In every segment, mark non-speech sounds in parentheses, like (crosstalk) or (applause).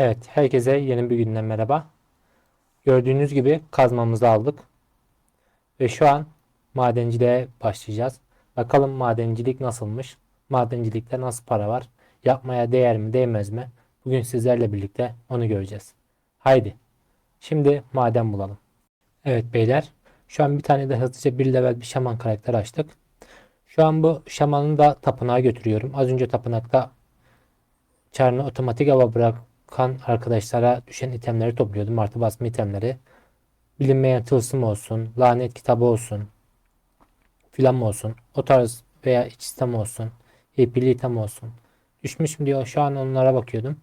Evet, herkese yeni bir günden merhaba. Gördüğünüz gibi kazmamızı aldık. Ve şu an madenciliğe başlayacağız. Bakalım madencilik nasılmış? Madencilikte nasıl para var? Yapmaya değer mi, değmez mi? Bugün sizlerle birlikte onu göreceğiz. Haydi. Şimdi maden bulalım. Evet beyler. Şu an bir tane de hızlıca bir level bir şaman karakter açtık. Şu an bu şamanı da tapınağa götürüyorum. Az önce tapınakta çarını otomatik hava bırakan arkadaşlara düşen itemleri topluyordum. Artı basma itemleri. Bilinmeyen tılsım olsun, lanet kitabı olsun, filan olsun. O tarz veya iç sistem olsun, HP'li item olsun. Düşmüş mü diyor. Şu an onlara bakıyordum.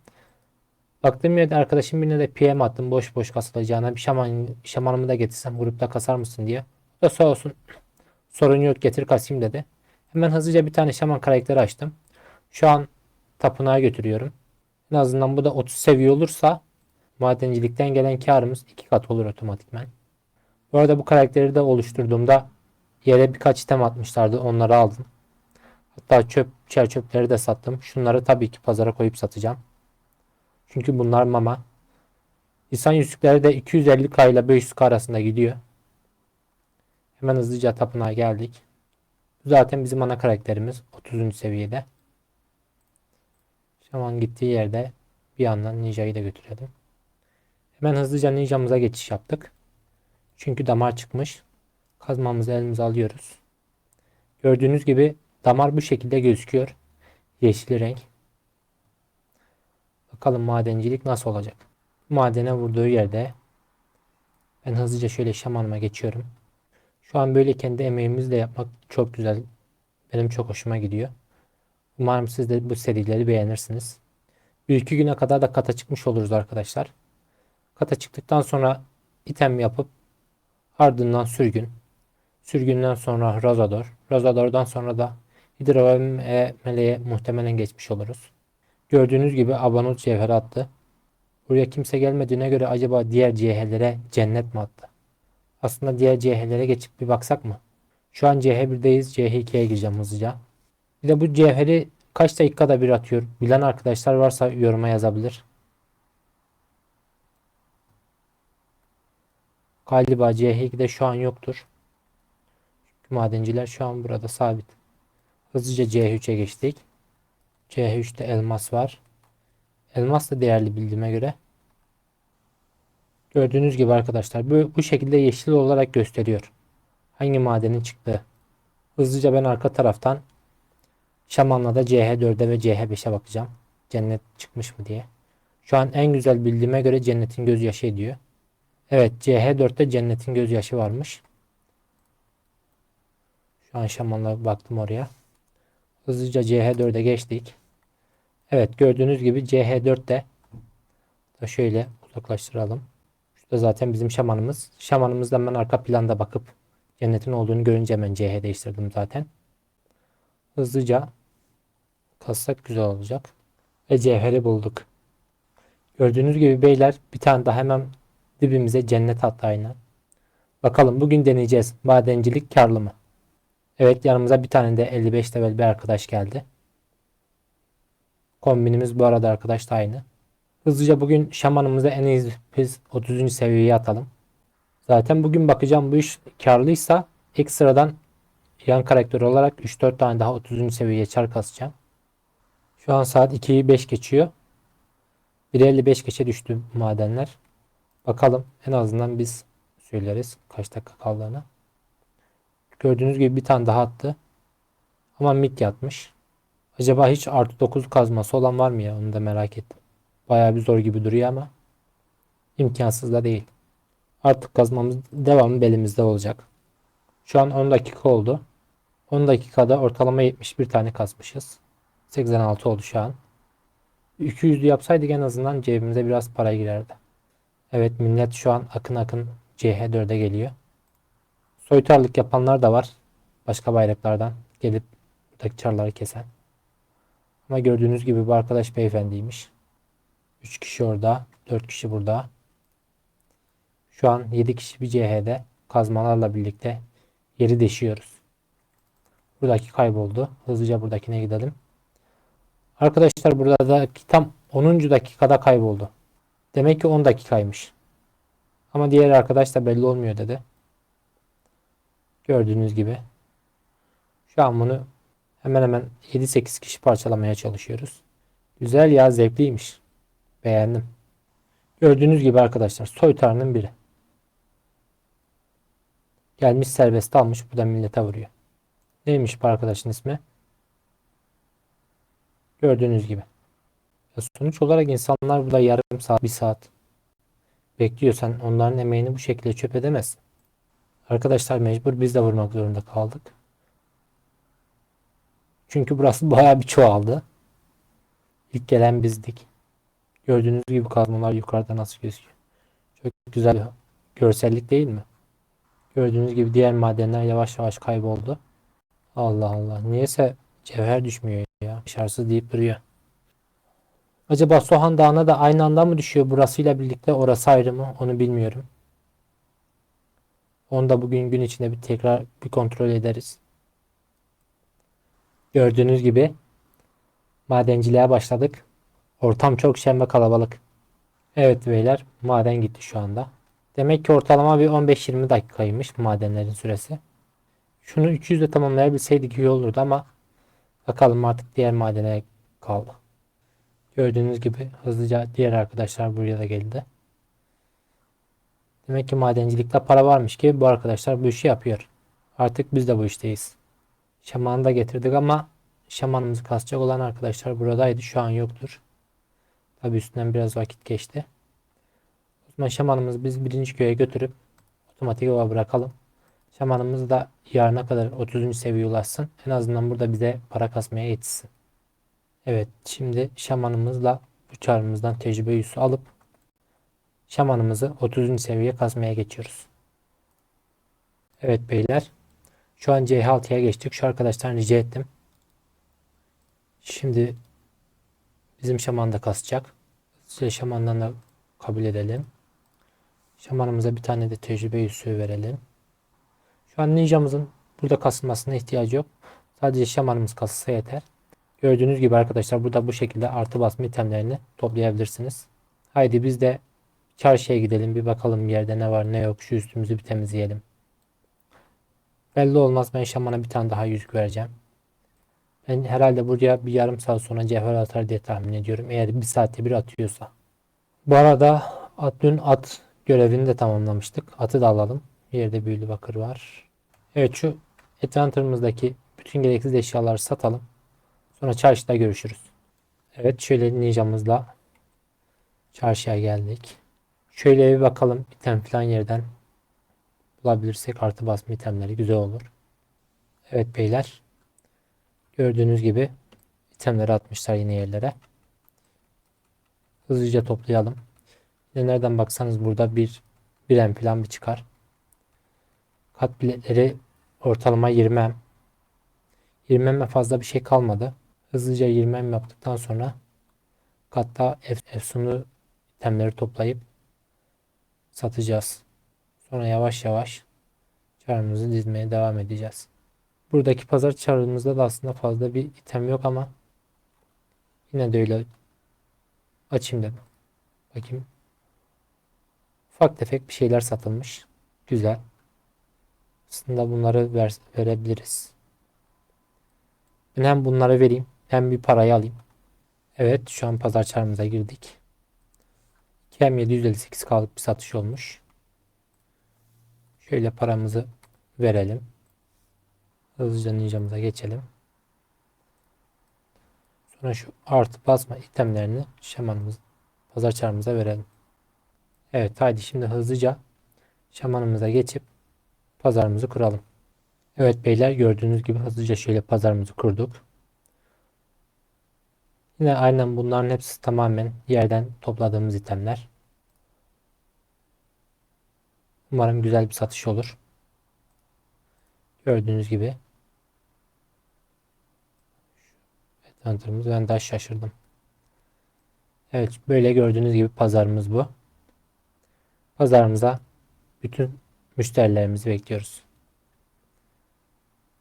Baktığım yerde arkadaşım birine de PM attım. Boş boş kasılacağına. Bir şaman, şamanımı da getirsem grupta kasar mısın diye. O da sağ olsun. Sorun yok getir kasayım dedi. Hemen hızlıca bir tane şaman karakteri açtım. Şu an tapınağa götürüyorum. En azından bu da 30 seviye olursa madencilikten gelen karımız iki kat olur otomatikman. Bu arada bu karakteri de oluşturduğumda yere birkaç item atmışlardı. Onları aldım. Hatta çöp, çer çöpleri de sattım. Şunları tabii ki pazara koyup satacağım. Çünkü bunlar mama. İnsan yüzükleri de 250k ile 500k arasında gidiyor. Hemen hızlıca tapınağa geldik. Zaten bizim ana karakterimiz 30. seviyede. Şaman gittiği yerde bir yandan ninjayı da götürelim. Hemen hızlıca ninjamıza geçiş yaptık. Çünkü damar çıkmış. Kazmamızı elimize alıyoruz. Gördüğünüz gibi damar bu şekilde gözüküyor. Yeşil renk. Bakalım madencilik nasıl olacak. Madene vurduğu yerde ben hızlıca şöyle şamanıma geçiyorum. Şu an böyle kendi emeğimizle yapmak çok güzel. Benim çok hoşuma gidiyor. Umarım siz de bu serileri beğenirsiniz. Bir iki güne kadar da kata çıkmış oluruz arkadaşlar. Kata çıktıktan sonra item yapıp ardından sürgün. Sürgünden sonra Razador. Razador'dan sonra da Hidra ve Meleğe muhtemelen geçmiş oluruz. Gördüğünüz gibi Abanut cevheri attı. Buraya kimse gelmediğine göre acaba diğer CH'lere cennet mi attı? Aslında diğer CH'lere geçip bir baksak mı? Şu an CH1'deyiz. CH2'ye gireceğim hızlıca. Bir de bu cevheri kaç dakikada bir atıyor? Bilen arkadaşlar varsa yoruma yazabilir. Galiba CH2'de şu an yoktur. Çünkü madenciler şu an burada sabit. Hızlıca C3'e geçtik. C3'te elmas var. Elmas da değerli bildiğime göre. Gördüğünüz gibi arkadaşlar bu, bu şekilde yeşil olarak gösteriyor. Hangi madenin çıktığı. Hızlıca ben arka taraftan Şaman'la da CH4'e ve CH5'e bakacağım. Cennet çıkmış mı diye. Şu an en güzel bildiğime göre cennetin gözyaşı ediyor. Evet CH4'te cennetin gözyaşı varmış. Şu an Şaman'la baktım oraya. Hızlıca CH4'e geçtik. Evet gördüğünüz gibi CH4'te da şöyle uzaklaştıralım. Şurada zaten bizim şamanımız. Şamanımızdan ben arka planda bakıp cennetin olduğunu görünce hemen CH değiştirdim zaten. Hızlıca kassak güzel olacak. Ve cevheri bulduk. Gördüğünüz gibi beyler bir tane daha hemen dibimize cennet attı aynen. Bakalım bugün deneyeceğiz. Madencilik karlı mı? Evet yanımıza bir tane de 55 level bir arkadaş geldi. Kombinimiz bu arada arkadaş da aynı. Hızlıca bugün şamanımıza en iyi biz 30. seviyeye atalım. Zaten bugün bakacağım bu iş karlıysa ekstradan yan karakter olarak 3-4 tane daha 30. seviyeye çar kasacağım. Şu an saat 2'yi 5 geçiyor. 1.55 geçe düştü madenler. Bakalım en azından biz söyleriz kaç dakika kaldığını. Gördüğünüz gibi bir tane daha attı. Ama mid yatmış. Acaba hiç artı 9 kazması olan var mı ya? Onu da merak ettim. Bayağı bir zor gibi duruyor ama imkansız da değil. Artık kazmamız devamı belimizde olacak. Şu an 10 dakika oldu. 10 dakikada ortalama 71 tane kazmışız. 86 oldu şu an. 200'lü yapsaydık en azından cebimize biraz para girerdi. Evet millet şu an akın akın CH4'e geliyor. Soytarlık yapanlar da var. Başka bayraklardan gelip buradaki çarları kesen. Ama gördüğünüz gibi bu arkadaş beyefendiymiş. 3 kişi orada. 4 kişi burada. Şu an 7 kişi bir CH'de kazmalarla birlikte yeri deşiyoruz. Buradaki kayboldu. Hızlıca buradakine gidelim. Arkadaşlar burada da tam 10. dakikada kayboldu. Demek ki 10 dakikaymış. Ama diğer arkadaş da belli olmuyor dedi. Gördüğünüz gibi. Şu an bunu hemen hemen 7-8 kişi parçalamaya çalışıyoruz. Güzel ya zevkliymiş. Beğendim. Gördüğünüz gibi arkadaşlar soytarının biri. Gelmiş serbest almış bu da millete vuruyor. Neymiş bu arkadaşın ismi? Gördüğünüz gibi. Sonuç olarak insanlar burada yarım saat, bir saat bekliyor. Sen onların emeğini bu şekilde çöp edemezsin. Arkadaşlar mecbur biz de vurmak zorunda kaldık. Çünkü burası (laughs) bayağı bir çoğaldı. İlk gelen bizdik. Gördüğünüz gibi kazmalar yukarıda nasıl gözüküyor. Çok güzel bir görsellik değil mi? Gördüğünüz gibi diğer madenler yavaş yavaş kayboldu. Allah Allah. Niyeyse cevher düşmüyor ya. Şartsız deyip duruyor. Acaba Sohan Dağı'na da aynı anda mı düşüyor burasıyla birlikte orası ayrı mı onu bilmiyorum. Onu da bugün gün içinde bir tekrar bir kontrol ederiz. Gördüğünüz gibi madenciliğe başladık. Ortam çok şen ve kalabalık. Evet beyler maden gitti şu anda. Demek ki ortalama bir 15-20 dakikaymış madenlerin süresi. Şunu 300'de tamamlayabilseydik iyi olurdu ama bakalım artık diğer madene kaldı. Gördüğünüz gibi hızlıca diğer arkadaşlar buraya da geldi. Demek ki madencilikte para varmış ki bu arkadaşlar bu işi yapıyor. Artık biz de bu işteyiz. Şamanı da getirdik ama şamanımızı kasacak olan arkadaşlar buradaydı. Şu an yoktur. Tabi üstünden biraz vakit geçti. O zaman şamanımızı biz birinci köye götürüp otomatik yola bırakalım. Şamanımız da yarına kadar 30. seviyeye ulaşsın. En azından burada bize para kasmaya yetişsin. Evet şimdi şamanımızla bu tecrübe yüzü alıp şamanımızı 30. seviyeye kasmaya geçiyoruz. Evet beyler. Şu an C6'ya geçtik. Şu arkadaşlar rica ettim. Şimdi bizim şaman da kasacak. Size şamandan da kabul edelim. Şamanımıza bir tane de tecrübe yüzüğü verelim. Şu an ninjamızın burada kasılmasına ihtiyacı yok. Sadece şamanımız kasılsa yeter. Gördüğünüz gibi arkadaşlar burada bu şekilde artı basma itemlerini toplayabilirsiniz. Haydi biz de çarşıya gidelim bir bakalım yerde ne var ne yok şu üstümüzü bir temizleyelim. Belli olmaz ben şamana bir tane daha yüzük vereceğim. Ben herhalde buraya bir yarım saat sonra cevher atar diye tahmin ediyorum. Eğer bir saatte bir atıyorsa. Bu arada at, dün at görevini de tamamlamıştık. Atı da alalım. Bir yerde büyülü bakır var. Evet şu Adventure'ımızdaki bütün gereksiz eşyaları satalım. Sonra çarşıda görüşürüz. Evet şöyle ninjamızla çarşıya geldik. Şöyle bir bakalım item falan yerden bulabilirsek artı basma itemleri güzel olur. Evet beyler. Gördüğünüz gibi itemleri atmışlar yine yerlere. Hızlıca toplayalım. Yine nereden baksanız burada bir bir plan bir çıkar. Kat biletleri ortalama 20 em. 20 emme fazla bir şey kalmadı. Hızlıca 20 em yaptıktan sonra katta efsunu itemleri toplayıp satacağız. Sonra yavaş yavaş çarımızı dizmeye devam edeceğiz. Buradaki pazar çarımızda da aslında fazla bir item yok ama yine de öyle açayım dedim. Bakayım. Ufak tefek bir şeyler satılmış. Güzel. Aslında bunları ver, verebiliriz. Ben hem bunları vereyim hem bir parayı alayım. Evet şu an pazar çarmıza girdik. 2 hem 758 kalıp bir satış olmuş. Şöyle paramızı verelim. Hızlıca ninjamıza geçelim. Sonra şu artı basma itemlerini şamanımız pazar çarmıza verelim. Evet haydi şimdi hızlıca şamanımıza geçip pazarımızı kuralım. Evet beyler gördüğünüz gibi hızlıca şöyle pazarımızı kurduk. Yine aynen bunların hepsi tamamen yerden topladığımız itemler. Umarım güzel bir satış olur. Gördüğünüz gibi. Tanıtımımız ben daha şaşırdım. Evet böyle gördüğünüz gibi pazarımız bu. Pazarımıza bütün müşterilerimizi bekliyoruz.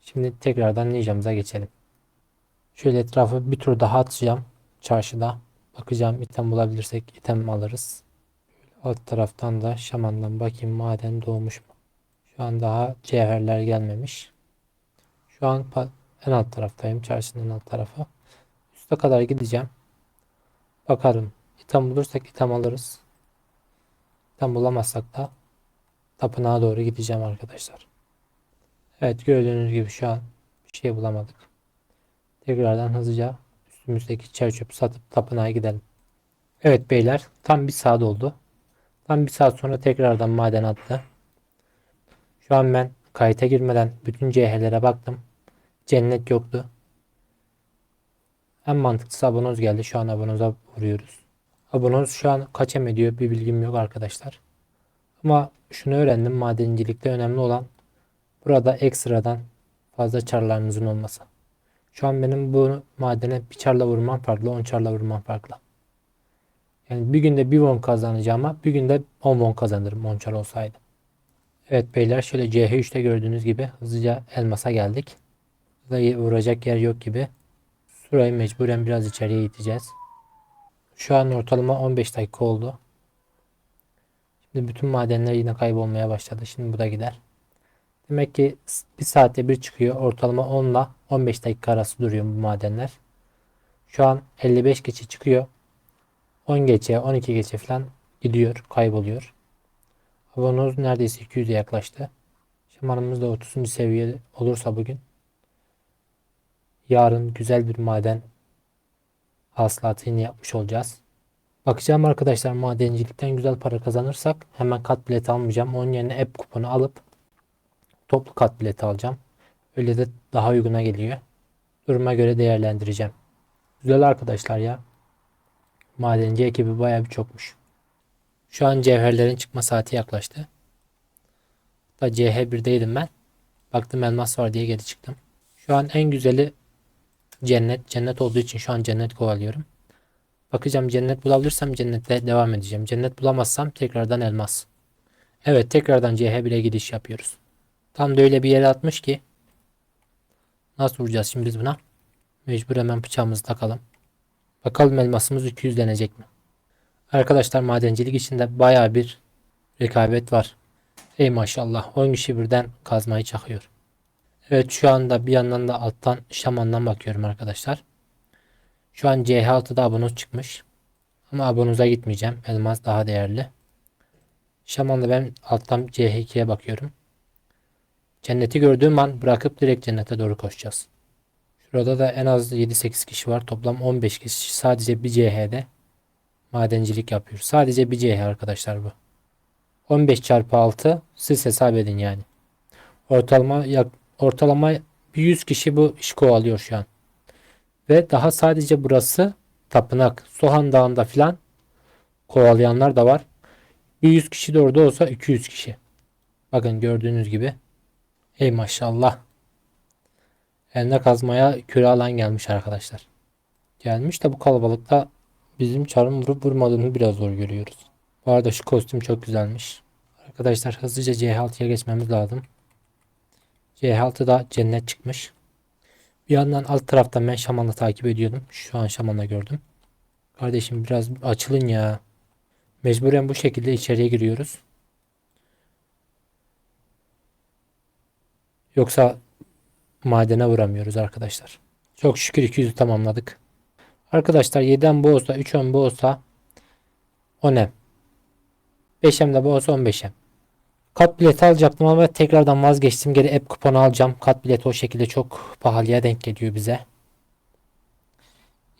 Şimdi tekrardan ninjamıza geçelim. Şöyle etrafı bir tur daha atacağım. Çarşıda. Bakacağım item bulabilirsek item alırız. Alt taraftan da şamandan bakayım maden doğmuş mu? Şu an daha cevherler gelmemiş. Şu an en alt taraftayım. Çarşının alt tarafı. Üste kadar gideceğim. Bakarım. İtham bulursak itham alırız. İtham bulamazsak da tapınağa doğru gideceğim arkadaşlar. Evet gördüğünüz gibi şu an bir şey bulamadık. Tekrardan hızlıca üstümüzdeki çer çöpü satıp tapınağa gidelim. Evet beyler tam bir saat oldu. Tam bir saat sonra tekrardan maden attı. Şu an ben kayıta girmeden bütün CH'lere baktım. Cennet yoktu. En mantıklısı abonoz geldi. Şu an abonoza vuruyoruz. Abonoz şu an kaç ediyor bir bilgim yok arkadaşlar. Ama şunu öğrendim. Madencilikte önemli olan burada ekstradan fazla çarlarınızın olması. Şu an benim bu madene bir çarla vurmam farklı, 10 çarla vurmam farklı. Yani bir günde bir won kazanacağıma bir günde 10 won kazanırım 10 çar olsaydı. Evet beyler şöyle CH3'te gördüğünüz gibi hızlıca elmasa geldik. Burada vuracak yer yok gibi. Şurayı mecburen biraz içeriye iteceğiz. Şu an ortalama 15 dakika oldu. Şimdi bütün madenler yine kaybolmaya başladı. Şimdi bu da gider. Demek ki bir saatte bir çıkıyor. Ortalama 10 ile 15 dakika arası duruyor bu madenler. Şu an 55 geçe çıkıyor. 10 geçe 12 geçe falan gidiyor. Kayboluyor. Abonoz neredeyse 200'e yaklaştı. Şamanımız da 30. seviye olursa bugün yarın güzel bir maden hasılatını yapmış olacağız. Bakacağım arkadaşlar madencilikten güzel para kazanırsak hemen kat bileti almayacağım. Onun yerine app kuponu alıp toplu kat bileti alacağım. Öyle de daha uyguna geliyor. Duruma göre değerlendireceğim. Güzel arkadaşlar ya. Madenci ekibi bayağı bir çokmuş. Şu an cevherlerin çıkma saati yaklaştı. Da CH1'deydim ben. Baktım elmas var diye geri çıktım. Şu an en güzeli cennet. Cennet olduğu için şu an cennet kovalıyorum. Bakacağım cennet bulabilirsem cennette devam edeceğim. Cennet bulamazsam tekrardan elmas. Evet tekrardan CH1'e gidiş yapıyoruz. Tam da öyle bir yere atmış ki. Nasıl vuracağız şimdi biz buna? Mecbur hemen bıçağımızı takalım. Bakalım elmasımız 200 denecek mi? Arkadaşlar madencilik içinde baya bir rekabet var. Ey maşallah 10 kişi birden kazmayı çakıyor. Evet şu anda bir yandan da alttan şamandan bakıyorum arkadaşlar. Şu an CH6'da abonoz çıkmış. Ama abonoza gitmeyeceğim. Elmas daha değerli. Şamanla ben alttan CH2'ye bakıyorum. Cenneti gördüğüm an bırakıp direkt cennete doğru koşacağız. Şurada da en az 7-8 kişi var. Toplam 15 kişi sadece bir CH'de madencilik yapıyor. Sadece bir CH arkadaşlar bu. 15 çarpı 6 siz hesap edin yani. Ortalama ortalama 100 kişi bu iş kovalıyor şu an. Ve daha sadece burası tapınak. Soğan Dağı'nda filan kovalayanlar da var. 100 kişi de orada olsa 200 kişi. Bakın gördüğünüz gibi. Ey maşallah. Eline kazmaya küre alan gelmiş arkadaşlar. Gelmiş de bu kalabalıkta bizim çarın vurup vurmadığını biraz zor görüyoruz. Bu arada şu kostüm çok güzelmiş. Arkadaşlar hızlıca C6'ya geçmemiz lazım. C6'da cennet çıkmış. Bir yandan alt taraftan ben şamanla takip ediyordum. Şu an şamanla gördüm. Kardeşim biraz açılın ya. Mecburen bu şekilde içeriye giriyoruz. Yoksa madene vuramıyoruz arkadaşlar. Çok şükür 200'ü tamamladık. Arkadaşlar 7'en bu olsa 3'en bu olsa 10'em. 5'em de bu olsa 15'em. Kat bileti alacaktım ama tekrardan vazgeçtim. Geri app kuponu alacağım. Kat bileti o şekilde çok pahalıya denk geliyor bize.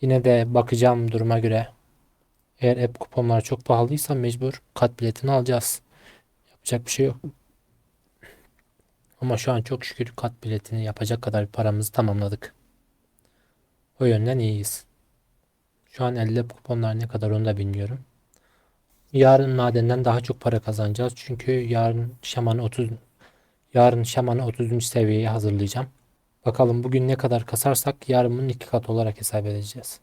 Yine de bakacağım duruma göre. Eğer app kuponlar çok pahalıysa mecbur kat biletini alacağız. Yapacak bir şey yok. Ama şu an çok şükür kat biletini yapacak kadar bir paramızı tamamladık. O yönden iyiyiz. Şu an elde kuponlar ne kadar onu da bilmiyorum. Yarın madenden daha çok para kazanacağız. Çünkü yarın şamanı 30 yarın şamanı 30. seviyeye hazırlayacağım. Bakalım bugün ne kadar kasarsak yarın bunun iki katı olarak hesap edeceğiz.